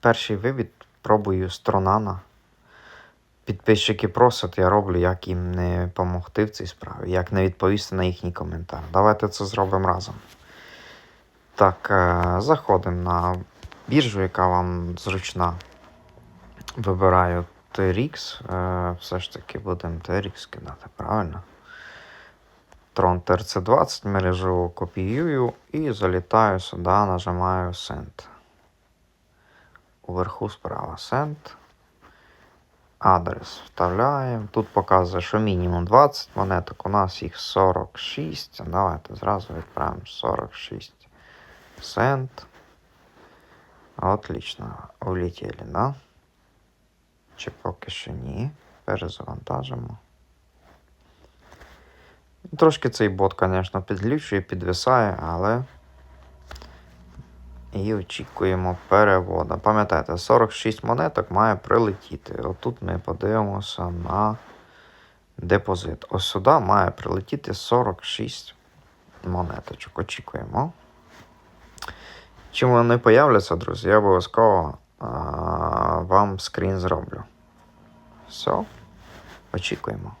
перший вивід пробую з Тронана. Підписчики просять, я роблю, як їм не допомогти в цій справі, як не відповісти на їхній коментар. Давайте це зробимо разом. Так, е, заходимо на біржу, яка вам зручна. Вибираю TRX. Е, все ж таки будемо TRX кидати, правильно? Tron TRC20 мережу копіюю і залітаю сюди, нажимаю Send. Уверху справа Send. Адрес вставляємо. Тут показує, що мінімум 20 монеток. У нас їх 46. Давайте зразу відправимо 46. Send. Отлично. Улетіли, да? Чи поки що ні. Перезавантажимо. Трошки цей бот, звісно, підглючує, підвисає, але. І очікуємо переводу. Пам'ятайте, 46 монеток має прилетіти. Отут ми подивимося на депозит. Ось сюди має прилетіти 46 монеточок. Очікуємо. Чим вони появляться, друзі, я обов'язково вам скрін зроблю. Все. Очікуємо.